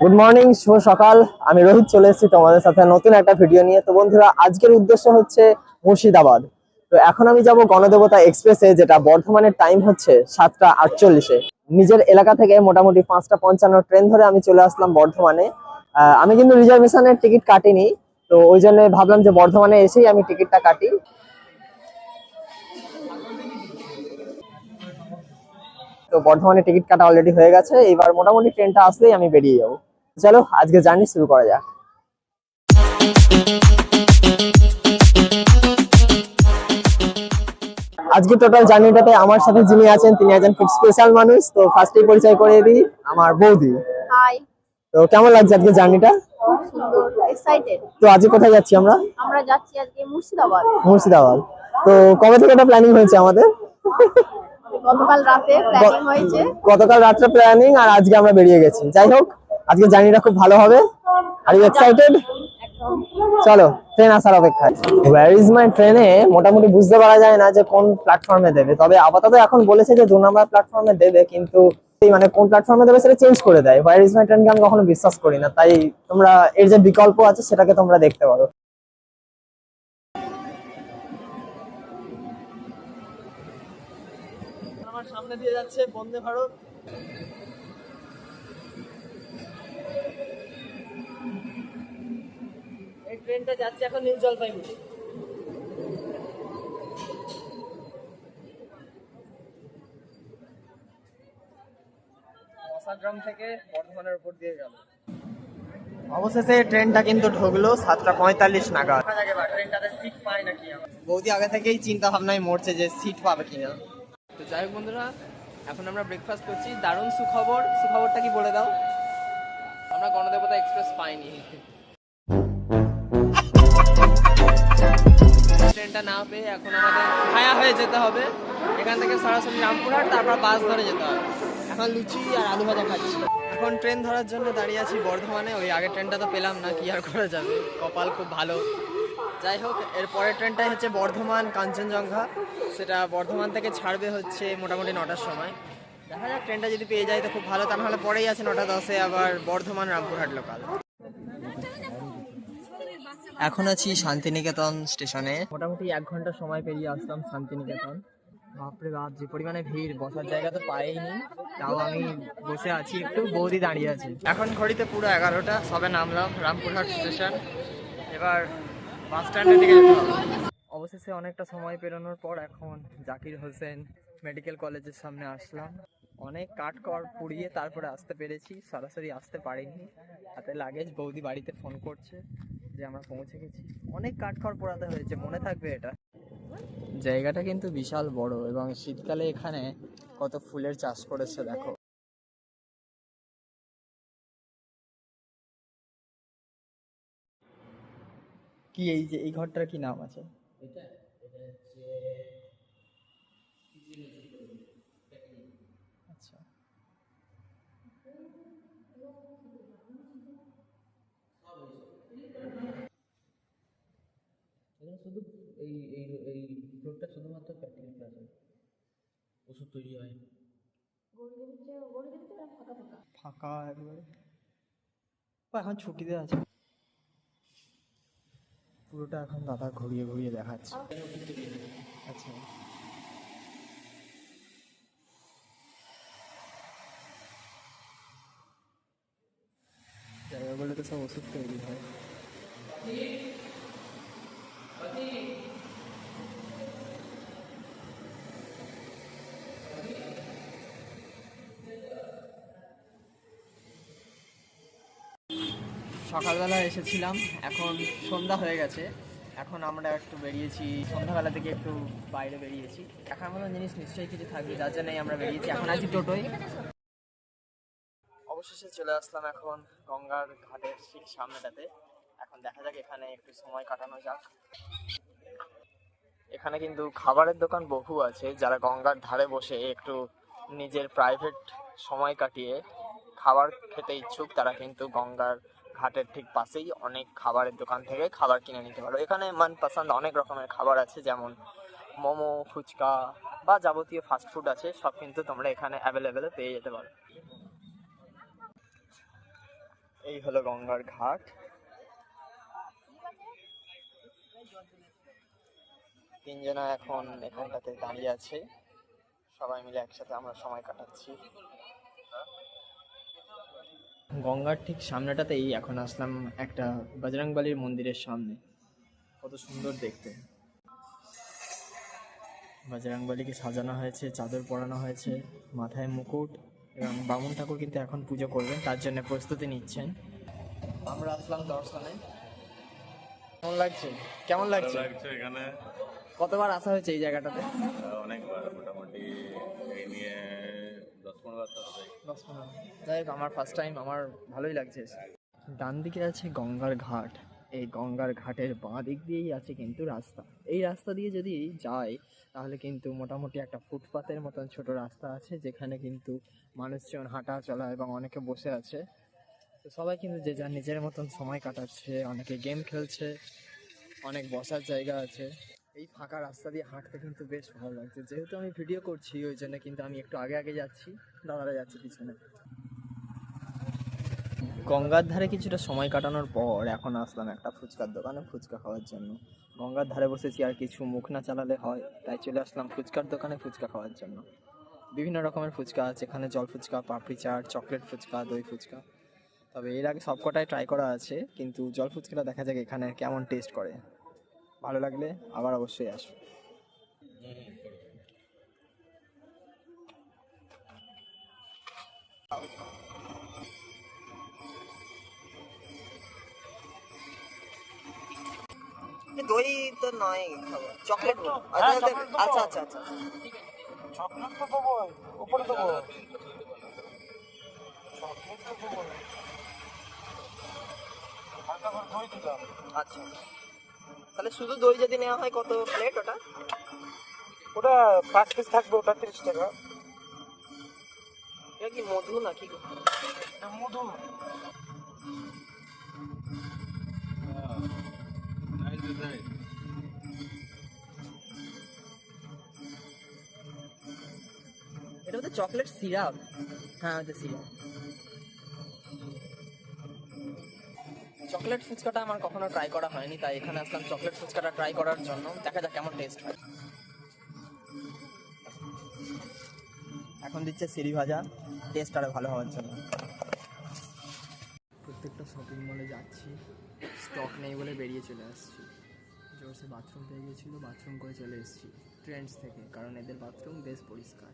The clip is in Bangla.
গুড মর্নিং শুভ সকাল। আমি রোহিত চলে এসেছি তোমাদের সাথে নতুন একটা ভিডিও নিয়ে। তো বন্ধুরা, আজকের উদ্দেশ্য হচ্ছে মুর্শিদাবাদ। তো এখন আমি যাব গণদেবতা এক্সপ্রেসে যেটা বর্ধমানের টাইম হচ্ছে সাতটা আটচল্লিশে। নিজের এলাকা থেকে মোটামুটি পাঁচটা পঞ্চান্ন ট্রেন ধরে আমি চলে আসলাম বর্ধমানে। আমি কিন্তু রিজার্ভেশনের টিকিট কাটিনি। তো ওই জন্য ভাবলাম যে বর্ধমানে এসেই আমি টিকিটটা কাটি। তো বর্ধমানে টিকিট কাটা অলরেডি হয়ে গেছে। এবার মোটামুটি ট্রেনটা আসলেই আমি বেরিয়ে যাব। চলো আজকে জার্নি শুরু করা যাক। আজকে টোটাল জার্নিটাতে আমার সাথে যিনি আছেন তিনি একজন খুব স্পেশাল মানুষ। তো ফার্স্টেই পরিচয় করে দিই আমার বৌদি। হাই তো কেমন লাগছে আজকে জার্নিটা? খুব সুন্দর এক্সাইটেড তো আজকে কোথায় যাচ্ছি আমরা? আমরা যাচ্ছি আজকে মুর্শিদাবাদ। মুর্শিদাবাদ। তো কবে থেকে এটা প্ল্যানিং হয়েছে আমাদের? গতকাল রাতে প্ল্যানিং হয়েছে। গতকাল রাত্রে প্ল্যানিং আর আজকে আমরা বেরিয়ে গেছি। যাই হোক আজকে জার্নিটা খুব ভালো হবে। আর এক্সাইটেড চলো ট্রেন আসার অপেক্ষায়। ইজ মাই ট্রেনে মোটামুটি বুঝতে পারা যায় না যে কোন প্ল্যাটফর্মে দেবে। তবে আপাতত এখন বলেছে যে দু নম্বর প্ল্যাটফর্মে দেবে, কিন্তু মানে কোন প্ল্যাটফর্মে দেবে সেটা চেঞ্জ করে দেয়। ওয়ার ইজ মাই ট্রেনকে আমি কখনো বিশ্বাস করি না। তাই তোমরা এর যে বিকল্প আছে সেটাকে তোমরা দেখতে পারো। সামনে দিয়ে যাচ্ছে বন্দে ভারত। এই ট্রেনটা যাচ্ছে এখন নিউ জলপাইগুড়ি। মশাগ্রাম থেকে বর্ধমানের উপর দিয়ে গেল। অবশেষে ট্রেনটা কিন্তু ঢুকলো সাতটা পঁয়তাল্লিশ নাগাদ। বৌদি আগে থেকেই চিন্তা ভাবনায় মরছে যে সিট পাবে কিনা। তো যাই হোক বন্ধুরা এখন আমরা ব্রেকফাস্ট করছি। দারুণ সুখবর। সুখবরটা কি বলে দাও? আমরা গণদেবতা এক্সপ্রেস পাইনি। ট্রেনটা না পেয়ে এখন আমাদের ছায়া হয়ে যেতে হবে। এখান থেকে সরাসরি রামপুরহাট তারপর বাস ধরে যেতে হবে। এখন লুচি আর আলু ভাজা খাচ্ছি। এখন ট্রেন ধরার জন্য দাঁড়িয়ে আছি বর্ধমানে। ওই আগের ট্রেনটা তো পেলাম না কি আর করা যাবে? কপাল খুব ভালো। যাই হোক এর পরের ট্রেনটাই হচ্ছে বর্ধমান কাঞ্চনজঙ্ঘা সেটা বর্ধমান থেকে ছাড়বে হচ্ছে মোটামুটি নটার সময়। দেখা যাক ট্রেনটা যদি পেয়ে যায় তো খুব ভালো। তা নাহলে পরেই আছে নটা দশে আবার বর্ধমান রামপুরহাট লোকাল এখন আছি শান্তিনিকেতন স্টেশনে। মোটামুটি এক ঘণ্টা সময় পেরিয়ে আসলাম শান্তিনিকেতন। বাপরে বাপ যে পরিমাণে ভিড় বসার জায়গা তো পাইনি তাও আমি বসে আছি একটু বৌদি দাঁড়িয়ে আছে। এখন ঘড়িতে পুরো এগারোটা সবে নামলাম রামপুরহাট স্টেশন। এবার বাস স্ট্যান্ডের দিকে যেতে হবে। অবশেষে অনেকটা সময় পেরোনোর পর এখন জাকির হোসেন মেডিকেল কলেজের সামনে আসলাম। অনেক কাঠ কর পুড়িয়ে তারপরে আসতে পেরেছি, সরাসরি আসতে পারিনি। হাতে লাগেজ বৌদি বাড়িতে ফোন করছে যে আমরা পৌঁছে গেছি। অনেক কাঠ খড় পোড়াতে হয়েছে, মনে থাকবে এটা। জায়গাটা কিন্তু বিশাল বড় এবং শীতকালে এখানে কত ফুলের চাষ করেছে, দেখো। কি এই যে, এই ঘরটার কি নাম আছে? আচ্ছা এখানে শুধু এই এই এই ফ্লোরটা শুধুমাত্র প্র্যাকটিক্যাল ক্লাস হয় ওষুধ তৈরি হয়। ফাঁকা একবারে। এখন ছুটিতে আছে। পুরোটা এখন দাদা ঘুরিয়ে ঘুরিয়ে দেখাচ্ছে। আচ্ছা। জায়গাগুলোতে সব ওষুধ তৈরি হয়। সকালবেলা এসেছিলাম, এখন সন্ধ্যা হয়ে গেছে। এখন আমরা একটু বেরিয়েছি, সন্ধ্যাবেলা থেকে একটু বাইরে বেরিয়েছি। দেখার মতো জিনিস নিশ্চয়ই কিছু থাকবে, যার জন্যই আমরা বেরিয়েছি। এখন আছি টোটোয়। অবশেষে চলে আসলাম এখন গঙ্গার ঘাটের ঠিক সামনেটাতে। এখন দেখা যাক এখানে একটু সময় কাটানো যাক। এখানে কিন্তু খাবারের দোকান বহু আছে, যারা গঙ্গার ধারে বসে একটু নিজের প্রাইভেট সময় কাটিয়ে খাবার খেতে ইচ্ছুক, তারা কিন্তু গঙ্গার ঘাটের ঠিক পাশেই অনেক খাবারের দোকান থেকে খাবার কিনে নিতে পারো। এখানে মনপসন্দ অনেক রকমের খাবার আছে, যেমন মোমো, ফুচকা বা যাবতীয় ফাস্ট ফুড আছে, সব কিন্তু তোমরা এখানে অ্যাভেলেবেলে পেয়ে যেতে পারো। এই হলো গঙ্গার ঘাট। তিনজনা এখন এখানটাতে দাঁড়িয়ে আছে। সবাই মিলে একসাথে আমরা সময় কাটাচ্ছি। গঙ্গার ঠিক সামনেটাতেই এখন আসলাম একটা বজরংবলির মন্দিরের সামনে। কত সুন্দর দেখতে। বজরংবলীকে সাজানো হয়েছে চাদর পরানো হয়েছে মাথায় মুকুট এবং বামুন ঠাকুর কিন্তু এখন পুজো করবেন তার জন্য প্রস্তুতি নিচ্ছেন। আমরা আসলাম দর্শনে। কেমন লাগছে? কেমন লাগছে? লাগছে এখানে। কতবার আসা হয়েছে এই জায়গাটাতে? অনেকবার মোটামুটি এই নিয়ে যাই হোক, আমার ফার্স্ট টাইম আমার ভালোই লাগছে। ডান দিকে আছে গঙ্গার ঘাট। এই গঙ্গার ঘাটের বাঁ দিক দিয়েই আছে কিন্তু রাস্তা। এই রাস্তা দিয়ে যদি যাই, তাহলে কিন্তু মোটামুটি একটা ফুটপাতের মতন ছোট রাস্তা আছে, যেখানে কিন্তু মানুষজন হাঁটা চলা এবং অনেকে বসে আছে। তো সবাই কিন্তু যে যার নিজের মতন সময় কাটাচ্ছে, অনেকে গেম খেলছে, অনেক বসার জায়গা আছে। এই ফাঁকা রাস্তা দিয়ে হাঁটতে কিন্তু বেশ ভালো লাগছে। যেহেতু আমি ভিডিও করছি, ওই জন্য কিন্তু আমি একটু আগে আগে যাচ্ছি, দাদারা যাচ্ছে পিছনে। গঙ্গার ধারে কিছুটা সময় কাটানোর পর এখন আসলাম একটা ফুচকার দোকানে ফুচকা খাওয়ার জন্য। গঙ্গার ধারে বসেছি আর কিছু মুখ না চালালে হয়, তাই চলে আসলাম ফুচকার দোকানে ফুচকা খাওয়ার জন্য। বিভিন্ন রকমের ফুচকা আছে, এখানে জল ফুচকা, পাপড়ি চাট, চকলেট ফুচকা, দই ফুচকা। তবে এর আগে সবকটাই ট্রাই করা আছে, কিন্তু জল ফুচকাটা দেখা যাক এখানে কেমন টেস্ট করে। ভালো লাগলে আবার অবশ্যই আসবে। দই তো নয় খাব। চকলেট আচ্ছা আচ্ছা আচ্ছা চকলেট তো দেবো উপরে দেবো। চকলেট তো দেবো দিলাম। আচ্ছা। তাহলে শুধু দই যদি নেওয়া হয় কত প্লেট ওটা? ওটা পাঁচ পিস থাকবে ওটা তিরিশ টাকা। এটা কি মধু নাকি? মধু। এটা হচ্ছে চকলেট সিরাপ হ্যাঁ ওটা সিরাপ চকলেট ফুচকাটা আমার কখনো ট্রাই করা হয়নি তাই এখানে আসলাম চকলেট ফুচকাটা ট্রাই করার জন্য। দেখা যাক কেমন টেস্ট হয়। এখন দিচ্ছে সিঁড়ি ভাজা টেস্ট আরও ভালো হওয়ার জন্য। প্রত্যেকটা শপিং মলে যাচ্ছি স্টক নেই বলে বেরিয়ে চলে আসছি। জোরসে বাথরুম পেয়ে গেছিল বাথরুম করে চলে এসেছি ট্রেন্ডস থেকে কারণ এদের বাথরুম বেশ পরিষ্কার।